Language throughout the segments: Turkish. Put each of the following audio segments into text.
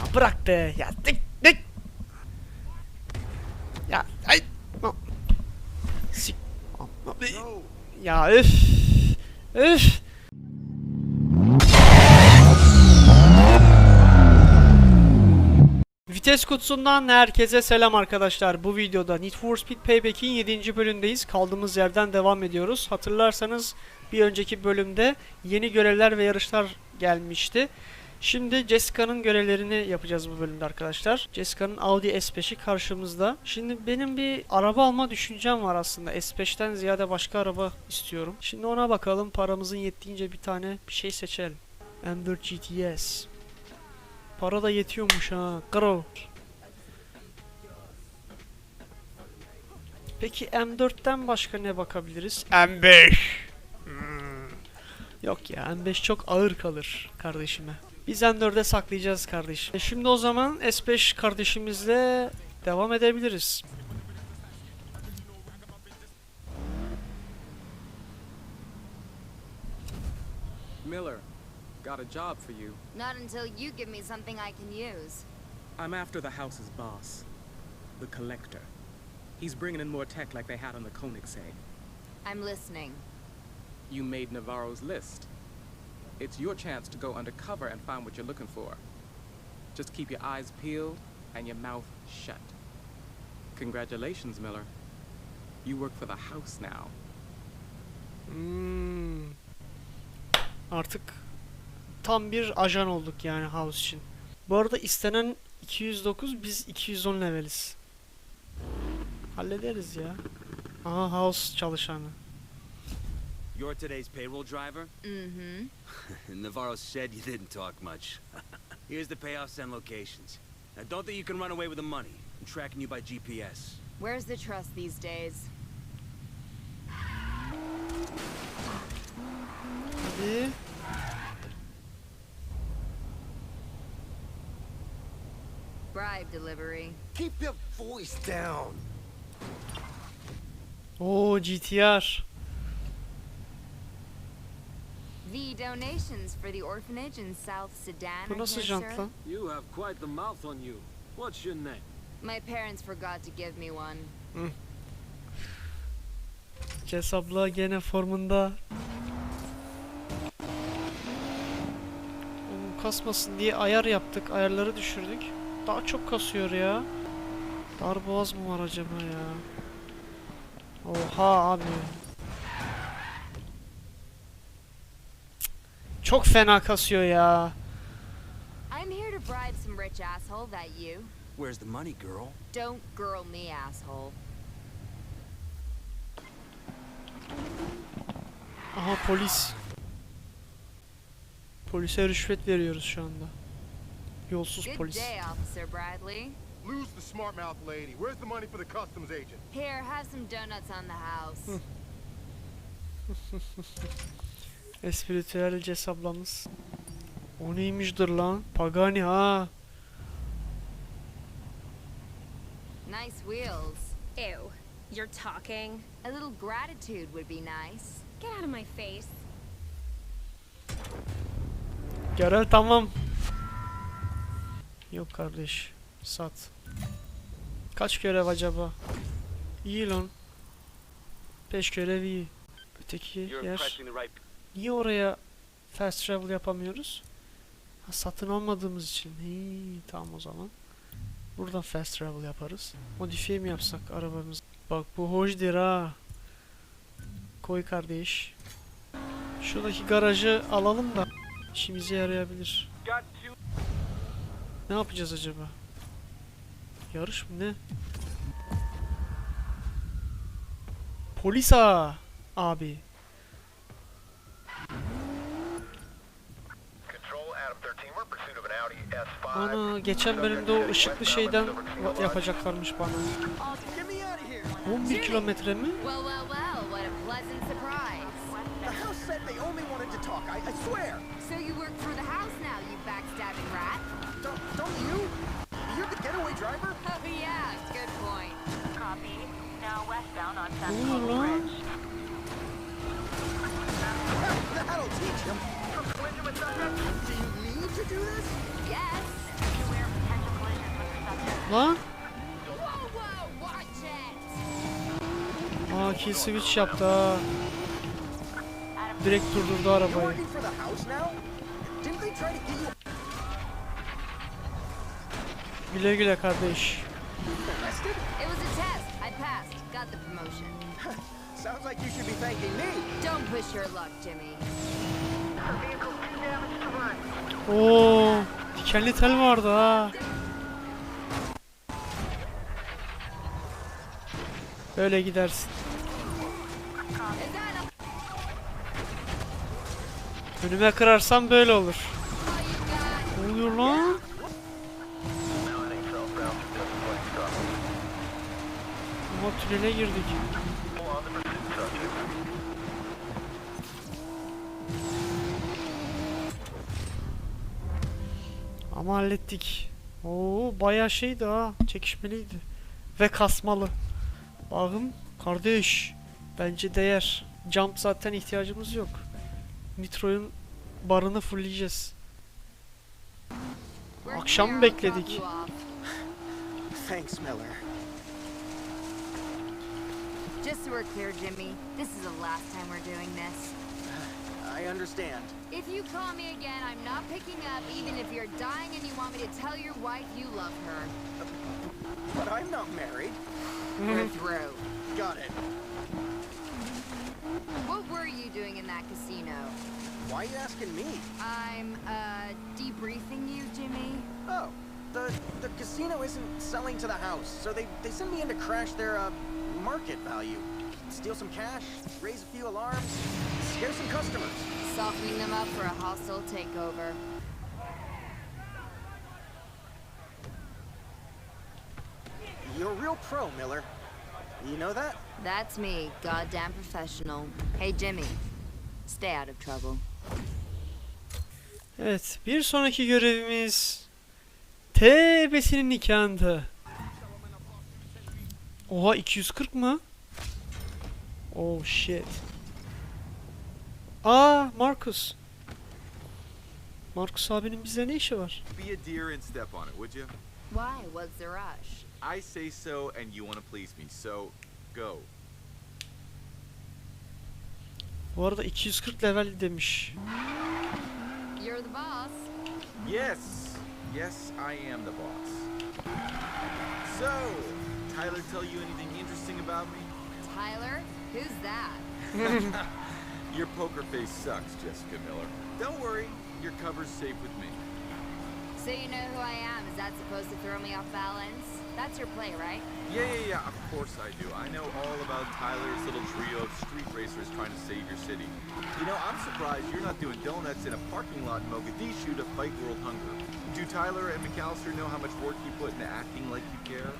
Ya bırak. Ya dik dik. Ya ay. Sik. Ya üf. Üf. Vites kutusundan herkese selam arkadaşlar. Bu videoda Need for Speed Payback'in 7. bölümdeyiz. Kaldığımız yerden devam ediyoruz. Hatırlarsanız bir önceki bölümde yeni görevler ve yarışlar gelmişti. Şimdi Jessica'nın görevlerini yapacağız bu bölümde arkadaşlar. Jessica'nın Audi S5'i karşımızda. Şimdi benim bir araba alma düşüncem var aslında. S5'ten ziyade başka araba istiyorum. Şimdi ona bakalım. Paramızın yettiğince bir tane bir şey seçelim. M4 GTS. Para da yetiyormuş ha. Kro. Peki M4'ten başka ne bakabiliriz? M5. Hmm. Yok ya M5 çok ağır kalır kardeşime. Biz M4'e saklayacağız kardeşim. E şimdi o zaman S5 kardeşimizle devam edebiliriz. Miller, got a job for you. Not until you give me something I can use. I'm after the house's boss, the Collector. He's bringing in more tech like they had on the Koenigsegg. I'm listening. You made Navarro's list. It's your chance to go undercover and find what you're looking for. Just keep your eyes peeled and your mouth shut. Congratulations, Miller. You work for the house now. Hmm. Artık tam bir ajan olduk yani House için. Bu arada istenen 209 biz 210 leveliz. Hallederiz ya. Aha House çalışanı. You're today's payroll driver? Mm-hmm. Navarro said you didn't talk much. Here's the payoffs and locations. Now don't think you can run away with the money. I'm tracking you by GPS. Where's the trust these days? Hadi. Bribe delivery. Keep your voice down. Oh, GTR. V donations for the orphanage in South Sudan. Bu nasıl jant lan? You have quite the mouth on you. What's your name? My parents forgot to give me one. Abla gene formunda. Oğlum kasmasın diye ayar yaptık. Ayarları düşürdük. Daha çok kasıyor ya. Dar boğaz mı var acaba ya? Oha abi. Çok fena kasıyor ya. I'm here to bribe some rich asshole that you. Where's the money, girl? Don't girl me, asshole. Aha polis. Polise rüşvet veriyoruz şu anda. Yolsuz Good polis. day, Officer Bradley. Lose the smart mouth lady. Where's the money for the customs agent? Here, have some donuts on the house. Espritüel Ces ablamız. O neymişdir lan? Pagani ha. nice wheels. Ew. You're talking? A little gratitude would be nice. Get out of my face. Görev tamam. Yok kardeş. Sat. Kaç görev acaba? İyi lan. 5 görev iyi. Öteki yer. Niye oraya fast travel yapamıyoruz? Ha, satın almadığımız için. Hii, tamam o zaman. Buradan fast travel yaparız. Modifiye mi yapsak arabamız? Bak bu hoşdur ha. Koy kardeş. Şuradaki garajı alalım da işimize yarayabilir. Ne yapacağız acaba? Yarış mı ne? Polis ha abi. The getaway driver? Oh yeah, good point. Copy. Now westbound on Ne oluyor lan? Hell, that'll teach him. Do you need to do this? Lan. Aa kill switch yaptı ha. Direkt durdurdu arabayı. Güle güle kardeş. Sounds like you should be thanking me. Don't push your luck, Jimmy. Oo, dikenli tel vardı ha. Böyle gidersin. Önüme kırarsam böyle olur. Ne oluyor lan? Ama tünele girdik. Ama hallettik. Oo bayağı şeydi ha. Çekişmeliydi. Ve kasmalı. Bakın kardeş. Bence değer. Jump zaten ihtiyacımız yok. Nitro'nun barını fullleyeceğiz. Akşam bekledik. Thanks, Miller. Just so we're clear, Jimmy, this is the last time we're doing this. I understand. If you call me again, I'm not picking up, even if you're dying and you want me to tell your wife you love her. But I'm not married. We're through. Got it. What were you doing in that casino? Why are you asking me? I'm, uh, debriefing you, Jimmy. Oh, the the casino isn't selling to the house, so they they send me in to crash their uh, market value, steal some cash, raise a few alarms, scare some customers. Softening them up for a hostile takeover. You're a real pro, Miller. You know that? That's me, goddamn professional. Hey, Jimmy, stay out of trouble. Evet, bir sonraki görevimiz TB'sinin nikahında. Oha 240 mı? Oh shit. Aa Marcus. Marcus abinin bizde ne işi var? Be a dear and step on it, would you? Why? What's the rush? I say so, and you want to please me, so go. Bu arada 240 level demiş. You're the boss. Yes, yes, I am the boss. So, Tyler tell you anything interesting about me? Tyler? Who's that? Your poker face sucks, Jessica Miller. Don't worry, your cover's safe with me. So you know who I am. Is that supposed to throw me off balance? That's your play, right? Yeah, yeah, yeah, of course I do. I know all about Tyler's little trio of street racers trying to save your city. You know, I'm surprised you're not doing donuts in a parking lot in Mogadishu to fight world hunger. Do Tyler and McAllister know how much work you put into acting like you care?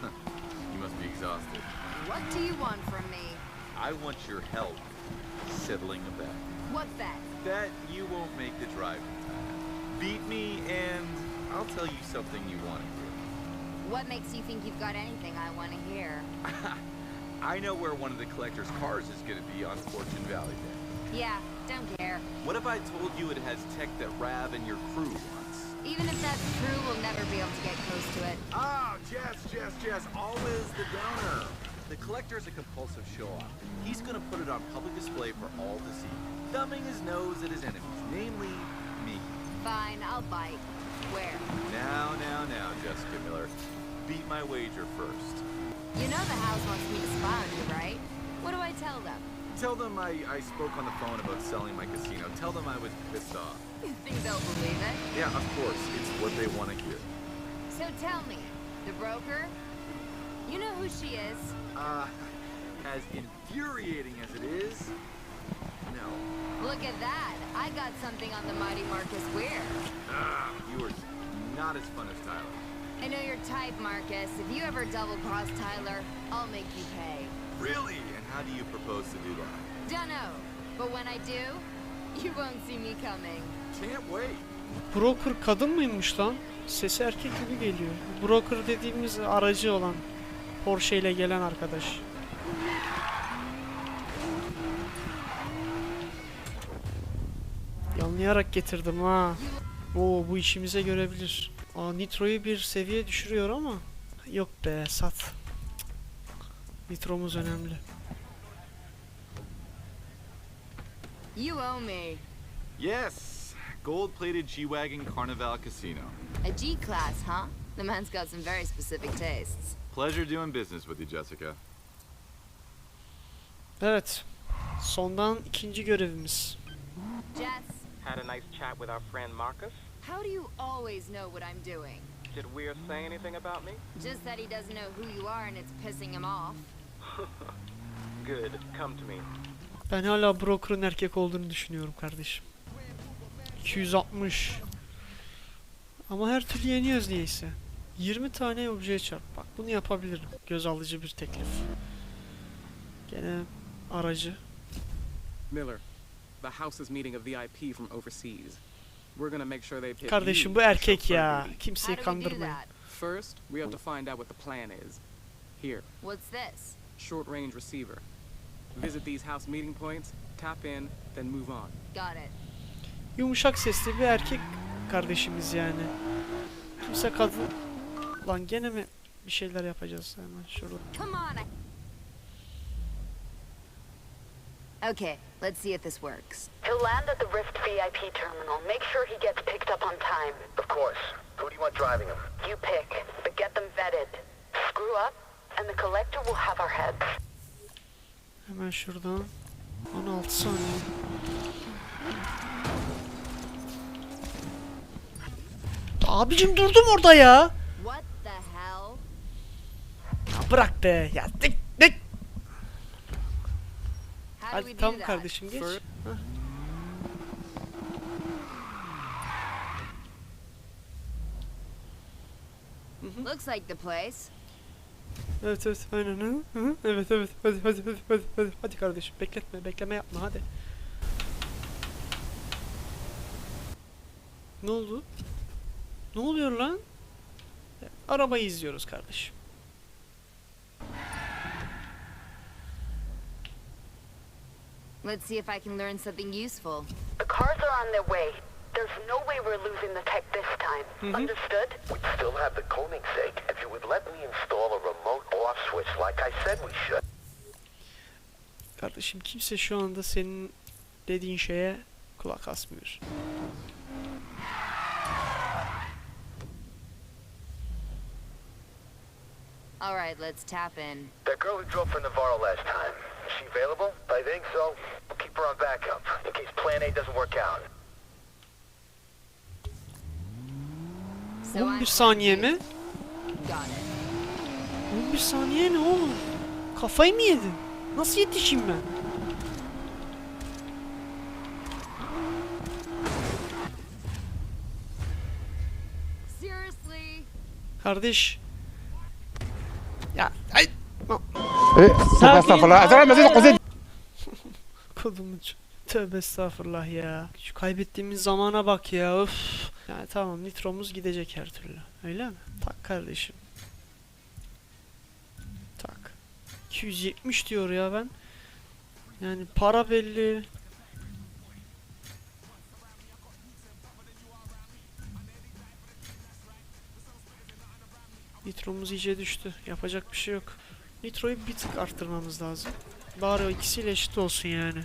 you must be exhausted. What do you want from me? I want your help settling a bet. What bet? That you won't make the drive. Beat me, and I'll tell you something you want to hear. What makes you think you've got anything I want to hear? I know where one of the collector's cars is going to be on Fortune Valley Day. Yeah, don't care. What if I told you it has tech that Rav and your crew wants? Even if that's true, we'll never be able to get close to it. Ah, Jess, Jess, Jess, always the donor. The collector is a compulsive show-off. He's gonna put it on public display for all to see, thumbing his nose at his enemies, namely me. Fine, I'll bite. Where? Now, now, now, Jessica Miller. Beat my wager first. You know the house wants me to spy on you, right? What do I tell them? Tell them I, I spoke on the phone about selling my casino. Tell them I was pissed off. You think they'll believe it? Yeah, of course. It's what they want to hear. So tell me, the broker? You know who she is? Uh, as infuriating as it is, no. Look at that. I got something on the mighty Marcus Weir. Ah, you are not as fun as Tyler. I know your type, Marcus. If you ever double-cross Tyler, I'll make you pay. Really? And how do you propose to do that? Dunno. But when I do, you won't see me coming. Can't wait. Broker kadın mıymış lan? Sesi erkek gibi geliyor. Broker dediğimiz aracı olan Porsche ile gelen arkadaş. Yanlayarak getirdim ha. Oo bu işimize görebilir. Aa, Nitro'yu bir seviye düşürüyor ama yok be sat. Nitromuz önemli. You owe me. Yes, gold-plated G-Wagon Carnival Casino. A G-class, huh? The man's got some very specific tastes. Pleasure doing business with you, Jessica. Evet. Sondan ikinci görevimiz. Jess, Had a nice chat with our friend Marcus. how do you always know what I'm doing? Did Weir say anything about me? Just that he doesn't know who you are and it's pissing him off. Good. Come to me. Ben hala broker'ın erkek olduğunu düşünüyorum kardeşim. 260. Ama her türlü yeniyoruz niyeyse. 20 tane objeye çarp. Bak bunu yapabilirim. Göz alıcı bir teklif. Gene aracı. Miller, the house is meeting a VIP from overseas. We're gonna make sure they pick Kardeşim bu erkek ya. Kimseyi kandırmayın. First, we have to find out what the plan is. Here, What's this? short range receiver. Visit these house meeting points, tap in, then move on. Got it. Yumuşak sesli bir erkek kardeşimiz yani. Kimse kadın... Lan gene mi bir şeyler yapacağız hemen şurada. Okay, let's see if this works. He'll land at the Rift VIP terminal. Make sure he gets picked up on time. Of course. Who do you want driving him? You pick, but get them vetted. Screw up, and the collector will have our heads. Hemen şuradan 16 saniye. Abicim durdum orada ya. Hell? Ya dik dik. Hadi that? kardeşim geç. Hah. Looks like the place. Evet evet aynen hı, hı. Evet evet hadi hadi hadi hadi hadi hadi kardeşim bekletme bekleme yapma hadi. Ne oldu? Ne oluyor lan? Arabayı izliyoruz kardeşim. Let's see if I can learn something useful. The cars are on their way. There's no way we're losing the tech this time. Mm-hmm. Understood? We'd still have the Koenigsegg if you would let me install a remote off switch like I said we should. Kardeşim kimse şu anda senin dediğin şeye kulak asmıyor. All right, let's tap in. That girl who drove for Navarro last time, is she available? I think so. We'll keep her on backup, in case plan A doesn't work out. So 11 I'm saniye mi? got it. 11 saniye ne oğlum? Kafayı mı yedin? Nasıl yetişeyim ben? Seriously? Kardeş. Ya ay. Kodumun ç- Tövbe estağfurullah ya. Şu kaybettiğimiz zamana bak ya. Öf. Yani tamam nitromuz gidecek her türlü. Öyle mi? Tak kardeşim. Tak. 270 diyor ya ben. Yani para belli. Nitromuz iyice düştü. Yapacak bir şey yok. Nitroyu bir tık arttırmamız lazım. Bari o ikisiyle eşit olsun yani.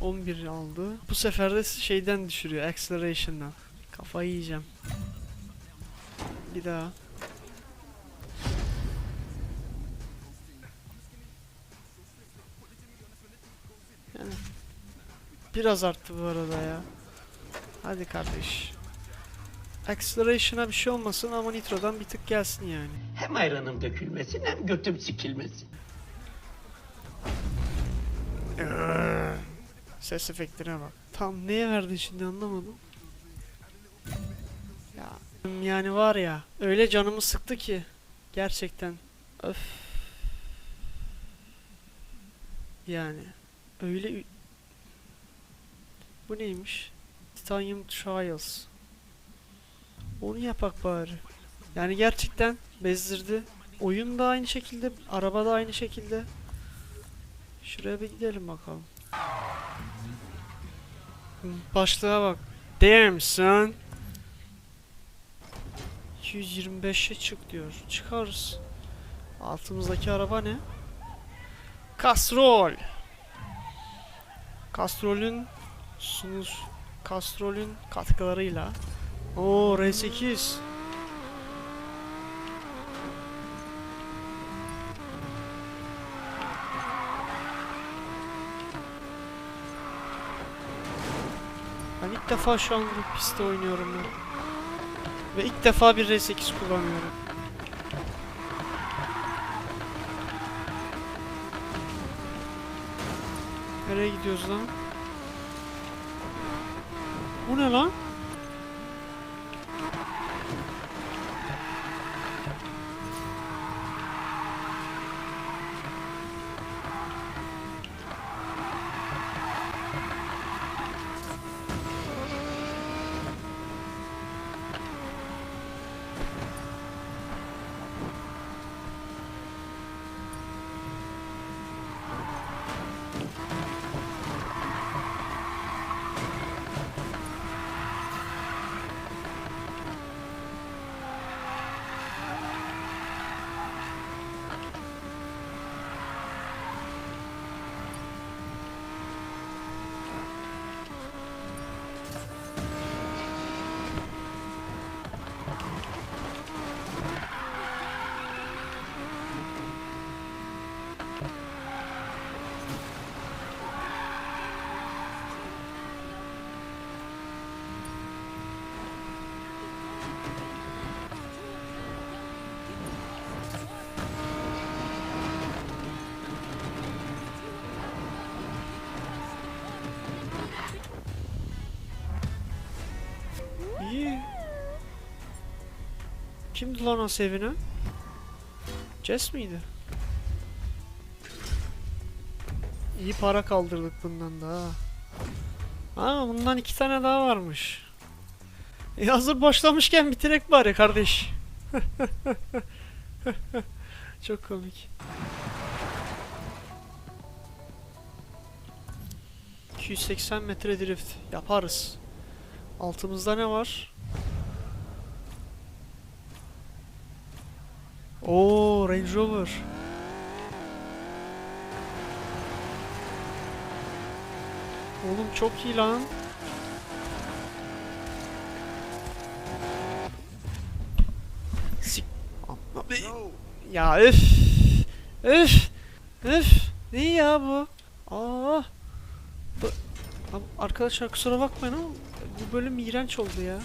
...11 aldı. Bu sefer de şeyden düşürüyor. Acceleration'dan. Kafayı yiyeceğim. Bir daha. Yani biraz arttı bu arada ya. Hadi kardeş. Acceleration'a bir şey olmasın ama Nitro'dan bir tık gelsin yani. Hem ayranım dökülmesin hem götüm sikilmesin. Ses efektine bak. Tam neye verdi şimdi anlamadım. Ya yani var ya öyle canımı sıktı ki gerçekten öf. Yani öyle Bu neymiş? Titanium Trials. Onu yapak bari. Yani gerçekten bezdirdi. Oyun da aynı şekilde, araba da aynı şekilde. Şuraya bir gidelim bakalım. Başlığa bak. Damn son. 225'e çık diyor. Çıkarız. Altımızdaki araba ne? Kastrol. Kastrolün sunuz Kastrolün katkılarıyla. O R8. Ben ilk defa şu an bu pistte oynuyorum ya. Ve ilk defa bir R8 kullanıyorum. Nereye gidiyoruz lan? Bu ne lan? Kimdi lan o sevini? Jess miydi? İyi para kaldırdık bundan da ha. Ha bundan iki tane daha varmış. E hazır başlamışken bitirek bari kardeş. Çok komik. 280 metre drift yaparız. Altımızda ne var? Oo Range Rover. Oğlum çok iyi lan. Sik. Ya öf. Öf. Öf. Ne ya bu? Aa. Bu... Arkadaşlar kusura bakmayın ama bu bölüm iğrenç oldu ya.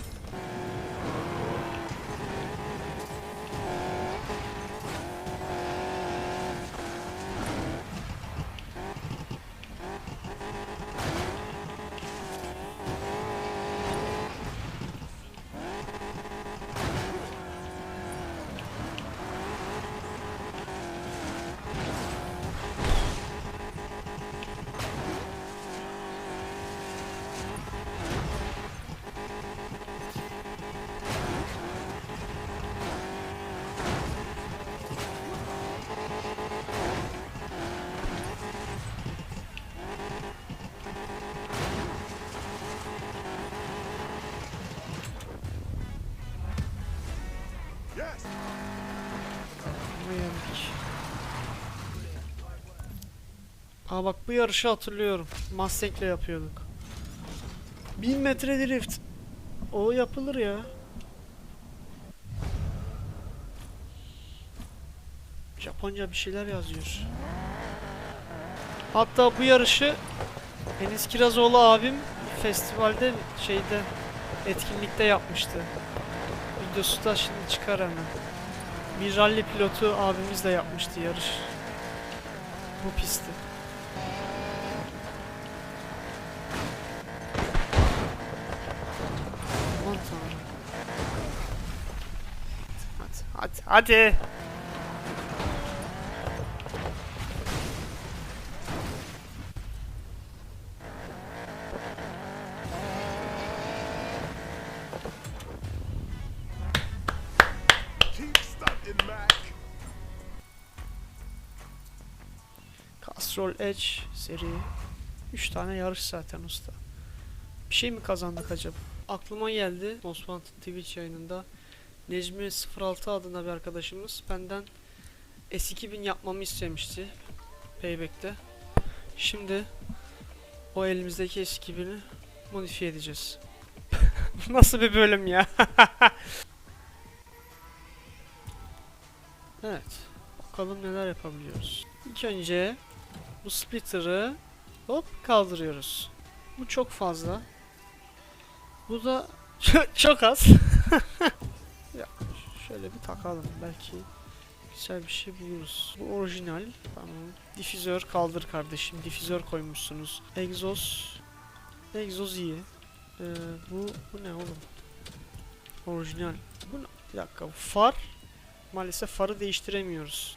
Aa bak bu yarışı hatırlıyorum. Mustang'le yapıyorduk. 1000 metre drift. O yapılır ya. Japonca bir şeyler yazıyor. Hatta bu yarışı Enis Kirazoğlu abim festivalde şeyde etkinlikte yapmıştı. Videosu da şimdi çıkar hemen. Bir rally pilotu abimiz de yapmıştı yarış. Bu pisti. Aman tanrım. Hadi, hadi, hadi. Edge seri. 3 tane yarış zaten usta. Bir şey mi kazandık acaba? Aklıma geldi Osman Twitch yayınında. Necmi 06 adında bir arkadaşımız benden S2000 yapmamı istemişti. Payback'te. Şimdi o elimizdeki S2000'i modifiye edeceğiz. Nasıl bir bölüm ya? evet. Bakalım neler yapabiliyoruz. İlk önce bu splitter'ı hop kaldırıyoruz. Bu çok fazla. Bu da çok az. ya şöyle bir takalım belki güzel bir şey buluruz. Bu orijinal. Tamam. Difüzör kaldır kardeşim. Difüzör koymuşsunuz. Egzoz. Egzoz iyi. Ee, bu bu ne oğlum? Orijinal. Bu ne? Bir dakika. Far. Maalesef farı değiştiremiyoruz.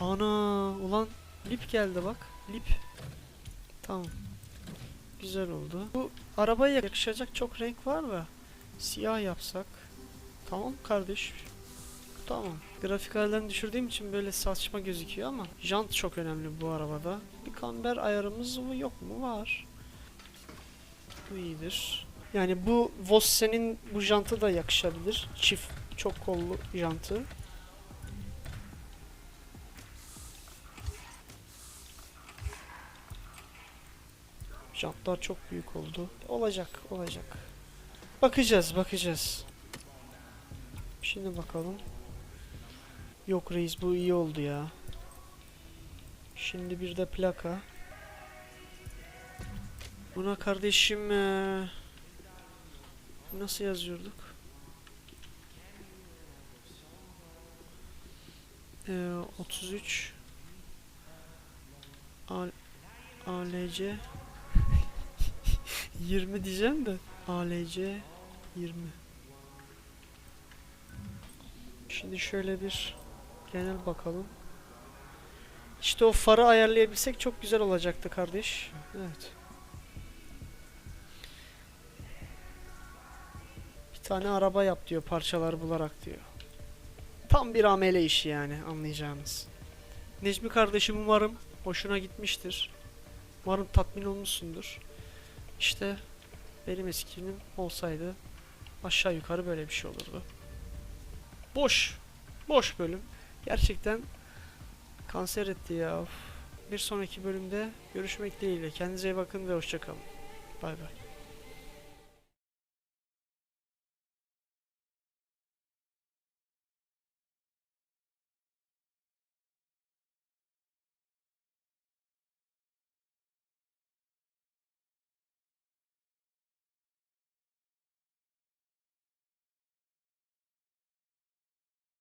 Ana ulan lip geldi bak. Lip. Tamam. Güzel oldu. Bu arabaya yakışacak çok renk var da siyah yapsak. Tamam kardeş. Tamam. Grafik ayarlarını düşürdüğüm için böyle saçma gözüküyor ama jant çok önemli bu arabada. Bir kamber ayarımız mı yok mu? Var. Bu iyidir. Yani bu Vossen'in bu jantı da yakışabilir. Çift çok kollu jantı. Jantlar çok büyük oldu. Olacak, olacak. Bakacağız, bakacağız. Şimdi bakalım. Yok reis bu iyi oldu ya. Şimdi bir de plaka. Buna kardeşim eee, nasıl yazıyorduk? Eee 33 Al ALC 20 diyeceğim de ALC 20 Şimdi şöyle bir genel bakalım. İşte o farı ayarlayabilsek çok güzel olacaktı kardeş. Evet. Bir tane araba yap diyor parçalar bularak diyor. Tam bir amele işi yani anlayacağınız. Necmi kardeşim umarım hoşuna gitmiştir. Umarım tatmin olmuşsundur. İşte benim eskinin olsaydı aşağı yukarı böyle bir şey olurdu. Boş. Boş bölüm. Gerçekten kanser etti ya. Bir sonraki bölümde görüşmek dileğiyle. Kendinize iyi bakın ve hoşçakalın. Bay bay.